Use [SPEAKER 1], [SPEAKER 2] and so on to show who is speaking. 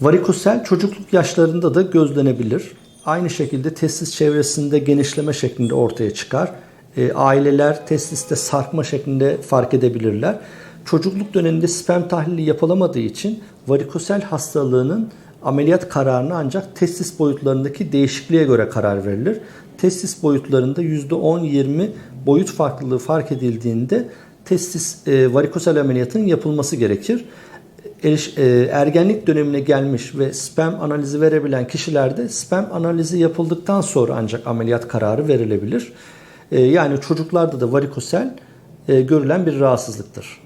[SPEAKER 1] Varikosel çocukluk yaşlarında da gözlenebilir. Aynı şekilde testis çevresinde genişleme şeklinde ortaya çıkar. E, aileler testiste sarkma şeklinde fark edebilirler. Çocukluk döneminde sperm tahlili yapılamadığı için varikosel hastalığının ameliyat kararını ancak testis boyutlarındaki değişikliğe göre karar verilir. Testis boyutlarında %10-20 boyut farklılığı fark edildiğinde testis e, varikosel ameliyatının yapılması gerekir. Eriş- e, ergenlik dönemine gelmiş ve sperm analizi verebilen kişilerde sperm analizi yapıldıktan sonra ancak ameliyat kararı verilebilir. E, yani çocuklarda da varikosel e, görülen bir rahatsızlıktır.